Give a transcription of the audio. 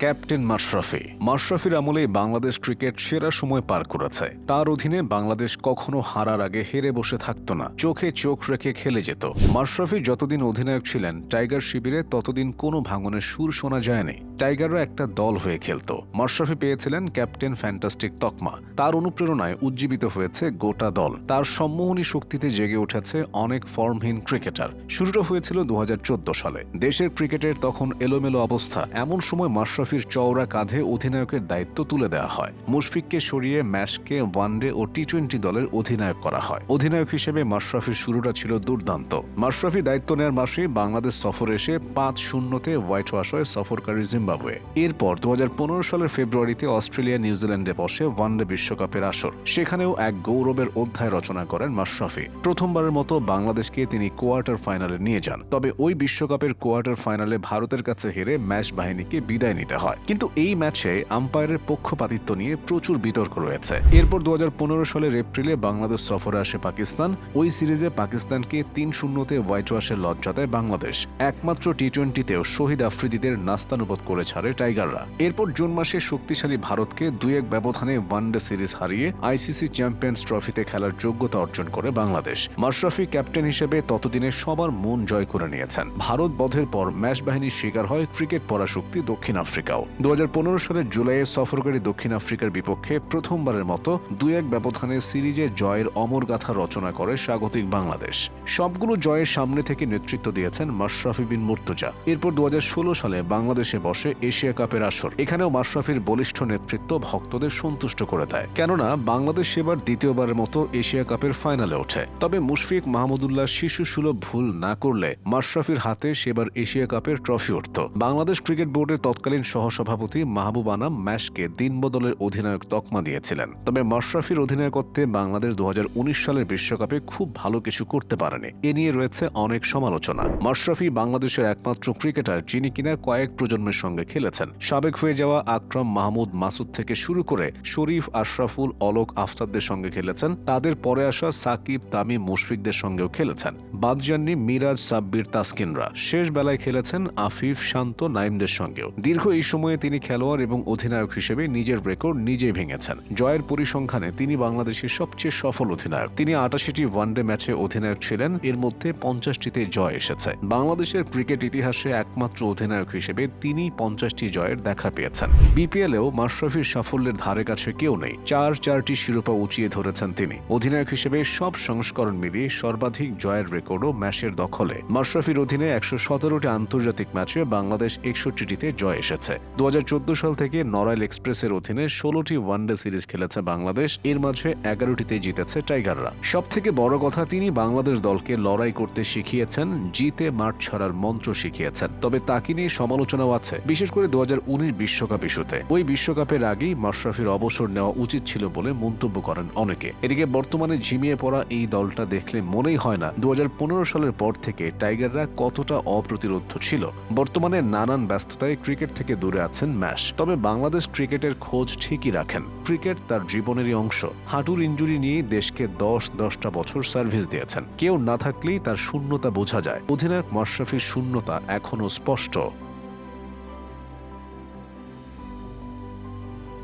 Captain Mashrafe. মাশরাফির আমলে Bangladesh cricket সেরা সময় পার করেছে। তার অধীনে বাংলাদেশ কখনো হারার আগে হেরে বসে থাকত না। চোখে চোখ রেখে খেলে যেত। মাশরাফি যতদিন অধিনায়ক ছিলেন, টাইগার শিবিরে ততদিন কোনো ভাঙনের সুর শোনা যায়নি। টাইগাররা একটা দল হয়ে খেলত। মাশরাফি পেয়েছিলেন ক্যাপ্টেন ফ্যান্টাস্টিক তকমা। তার অনুপ্রেরণায় উজ্জীবিত হয়েছে গোটা দল। তার সম্মোহনী শক্তিতে জেগে উঠেছে অনেক ফর্মহীন ক্রিকেটার। শুরুটা হয়েছিল দু সালে। দেশের ক্রিকেটের তখন এলোমেলো অবস্থা। এমন সময় মাশরাফির চওড়া কাঁধে অধিনায়কের দায়িত্ব তুলে দেওয়া হয়। মুশফিককে সরিয়ে ম্যাচকে ওয়ানডে ও টি টোয়েন্টি দলের অধিনায়ক করা হয়। অধিনায়ক হিসেবে মাশরাফির শুরুটা ছিল দুর্দান্ত। মাশরাফি দায়িত্ব নেওয়ার মাসে বাংলাদেশ সফরে এসে পাঁচ শূন্যতে হোয়াইট ওয়াশ হয় সফরকারী জিম্বাবুয়ে। এরপর দু হাজার পনেরো সালের ফেব্রুয়ারিতে অস্ট্রেলিয়া নিউজিল্যান্ডে বসে ওয়ানডে বিশ্বকাপের আসর। সেখানেও এক গৌরবের অধ্যায় রচনা করেন মাশরাফি। প্রথমবারের মতো বাংলাদেশকে তিনি কোয়ার্টার ফাইনালে নিয়ে যান। তবে ওই বিশ্বকাপের কোয়ার্টার ফাইনালে ভারতের কাছে হেরে ম্যাচ বাহিনীকে বিদায় নিতে হয়। কিন্তু এই ম্যাচে আম্পায়ারের পক্ষপাতিত্ব নিয়ে প্রচুর বিতর্ক রয়েছে। এরপর দু হাজার পনেরো সালের এপ্রিলে বাংলাদেশ সফরে আসে পাকিস্তান। ওই সিরিজে পাকিস্তানকে তিন শূন্যতে হোয়াইট ওয়াশের লজ্জা দেয় বাংলাদেশ। একমাত্র টি টোয়েন্টিতেও শহীদ আফ্রিদিদের নাস্তানুবোধ করে ছাড়ে টাইগাররা। এরপর জুন মাসে শক্তিশালী ভারতকে দুই এক ব্যবধানে ওয়ানডে সিরিজ হারিয়ে আইসিসি চ্যাম্পিয়ন্স ট্রফিতে খেলার যোগ্যতা অর্জন করে বাংলাদেশ। মাশরাফি ক্যাপ্টেন হিসেবে ততদিনে সবার মন জয় করে নিয়েছেন। ভারত বধের পর ম্যাচ বাহিনীর শিকার হয় ক্রিকেট পরাশক্তি দক্ষিণ আফ্রিকাও। দু সালের জুলাইয়ে সফরকারী দক্ষিণ আফ্রিকার বিপক্ষে প্রথমবারের মতো দুই এক ব্যবধানে সিরিজে জয়ের অমর গাথা রচনা করে স্বাগতিক বাংলাদেশ। সবগুলো জয়ের সামনে থেকে নেতৃত্ব দিয়েছেন মাশরাফি বিন মুর্তজা। এরপর দু হাজার ষোলো সালে বাংলাদেশে বসে এশিয়া কাপের আসর। এখানেও মাশরাফির বলিষ্ঠ নেতৃত্ব ভক্তদের সন্তুষ্ট করে দেয়। কেননা, বাংলাদেশ এবার দ্বিতীয়বারের মতো এশিয়া কাপের ফাইনালে ওঠে। তবে মুশফিক মাহমুদুল্লাহ শিশু সুলভ ভুল না করলে মাশরাফির হাতে সেবার এশিয়া কাপের ট্রফি উঠত। বাংলাদেশ ক্রিকেট বোর্ডের তৎকালীন সহসভাপতি মাহবুব আনাম ম্যাশকে দিন বদলের অধিনায়ক তকমা দিয়েছিলেন। তবে মাশরাফির অধিনায়কত্বে বাংলাদেশ দু হাজার উনিশ সালের বিশ্বকাপে খুব ভালো কিছু করতে পারেনি। এ নিয়ে রয়েছে অনেক সমালোচনা। মাশরাফি বাংলাদেশের একমাত্র ক্রিকেটার, যিনি কিনা কয়েক প্রজন্মের সঙ্গে খেলেছেন। সাবেক হয়ে যাওয়া আকরাম মাহমুদ মাসুদ থেকে শুরু করে শরীফ, আশরাফুল, অলোক আফতাবদের সঙ্গে খেলেছেন। তাদের পরে আসা সাকিব তামিম মুশফিকদের সঙ্গেও খেলেছেন। বাদ যাননি মিরাজ, সাব্বির, তাসকিনরা। শেষ বেলায় খেলেছেন আফিফ, শান্ত নাইমদের সঙ্গেও। দীর্ঘ এই সময়ে তিনি খেলোয়াড় এবং অধিনায়ক হিসেবে নিজের রেকর্ড নিজেই ভেঙেছেন। জয়ের পরিসংখ্যানে তিনি বাংলাদেশের সবচেয়ে সফল অধিনায়ক। তিনি আটাশিটি ওয়ানডে ম্যাচে অধিনায়ক ছিলেন। এর মধ্যে পঞ্চাশটিতে জয় এসেছে। বাংলাদেশের ক্রিকেট ইতিহাসে একমাত্র অধিনায়ক হিসেবে তিনি পঞ্চাশটি জয়ের দেখা পেয়েছেন। বিপিএলেও মাশরাফির সাফল্যের ধারে কাছে কেউ নেই। চার চারটি শিরোপা উঁচিয়ে ধরেছেন তিনি। অধিনায়ক হিসেবে সব সংস্করণ মিলিয়ে সর্বাধিক জয়ের রেকর্ডও ম্যাচের দখলে। মাশরাফির অধীনে একশো সতেরোটি আন্তর্জাতিক ম্যাচে বাংলাদেশ একষট্টিটিতে জয় এসেছে। দুহাজার চোদ্দ সাল থেকে নড়াইল এক্সপ্রেসের অধীনে ষোলোটি ওয়ানডে সিরিজ খেলেছে বাংলাদেশ। এর মাঝে এগারোটিতে জিতেছে টাইগাররা। সব থেকে বড় কথা, তিনি বাংলাদেশ দলকে লড়াই করতে শিখিয়েছেন, জিতে মাঠ ছাড়ার মন্ত্র শিখিয়েছেন। তবে তাকে নিয়ে সমালোচনাও আছে। বিশেষ করে দু হাজার বিশ্বকাপ ইস্যুতে। ওই বিশ্বকাপের আগেই মাশরাফির অবসর নেওয়া উচিত ছিল বলে মন্তব্য করেন অনেকে। এদিকে বর্তমানে ঝিমিয়ে পড়া এই দলটা দেখলে মনেই হয় না দু হাজার পনেরো সালের পর থেকে টাইগাররা কতটা অপ্রতিরোধ ছিল। বর্তমানে নানান ব্যস্ততায় ক্রিকেট থেকে দূরে আছেন ম্যাশ। তবে বাংলাদেশ ক্রিকেটের খোঁজ ঠিকই রাখেন। ক্রিকেট তার জীবনেরই অংশ। হাঁটুর ইঞ্জুরি নিয়ে দেশকে দশ দশটা বছর সার্ভিস দিয়েছেন। কেউ না থাকলেই তার শূন্যতা বোঝা যায়। অধিনায়ক মাশরাফির শূন্যতা এখনও স্পষ্ট।